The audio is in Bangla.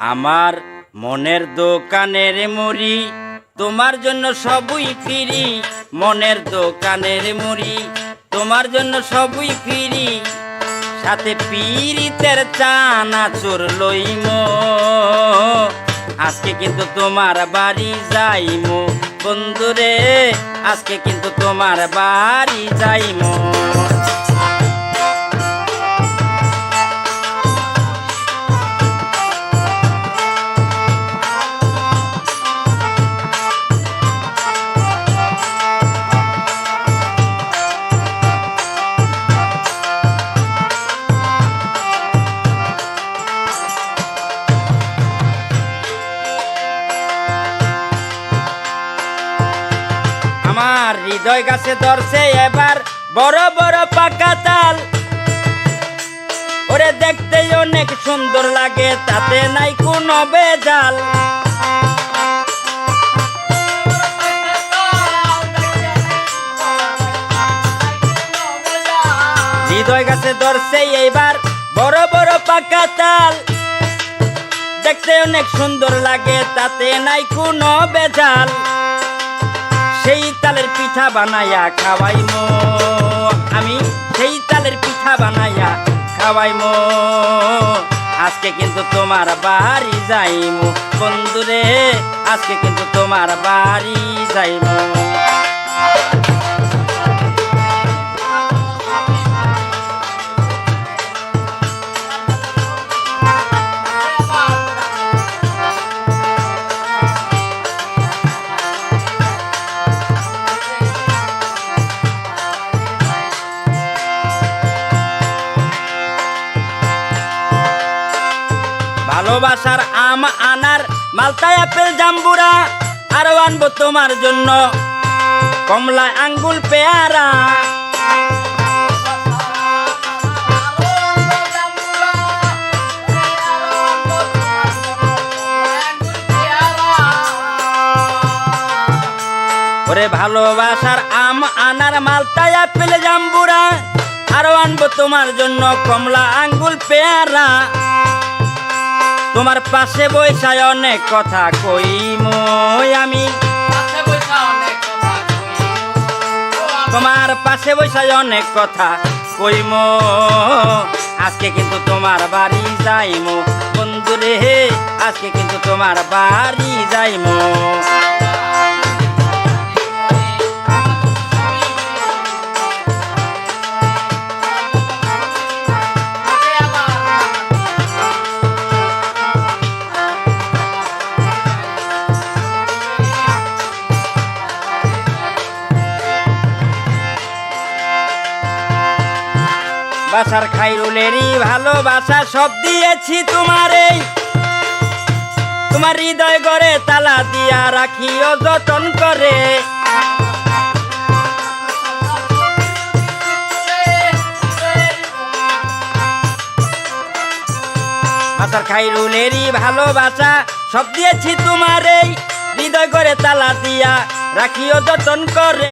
আমার মনের দোকানের মুড়ি, তোমার জন্য সবই ফিরি। মনের দোকানের মুড়ি, তোমার জন্য সবই ফিরি। সাথে পিরিতের চানা চোর লইম। আজকে কিন্তু তোমার বাড়ি যাইমো। বন্ধুরে, আজকে কিন্তু তোমার বাড়ি যাইমো। হৃদয় গাছে ধরছে এবার। বড় বড় পাকা তাল। ওরে দেখতে অনেক সুন্দর লাগে, তাতে নাই কোনো বেজাল হৃদয় গাছে ধরছে এইবার বড় বড় পাকা তাল। দেখতে অনেক সুন্দর লাগে, তাতে নাই কোনো বেজাল পিঠা বানাইয়া খাওয়াইমো। আমি সেই তালের পিঠা বানাইয়া খাওয়াইমো। আজকে কিন্তু তোমার বাড়ি যাইমু। বন্ধুরে, আজকে কিন্তু তোমার বাড়ি যাইমু। ভালোবাসার আম আনার মালটা আপেল জাম্বুরা, আরও আনব তোমার জন্য কমলা আঙ্গুল পেয়ারা। ওরে ভালোবাসার আম আনার মালতায় আপেল জাম্বুরা, আরও আনব তোমার জন্য কমলা আঙ্গুল পেয়ারা। তোমার পাশে বৈশায় অনেক কথা কইমো আমি। তোমার পাশে বৈশায় অনেক কথা কইমো। আজকে কিন্তু তোমার বাড়ি যাইমো। বন্ধুরে হে আজকে কিন্তু তোমার বাড়ি যাইমো। বাসার খাইরুলেরই ভালোবাসা সব দিয়েছি তোমারে। তোমার হৃদয় গড়ে তালা দিয়া রাখিও যতন করে। বাসার খাইরুলেরই ভালোবাসা সব দিয়েছি তোমারে। হৃদয় গড়ে তালা দিয়া রাখিও যতন করে।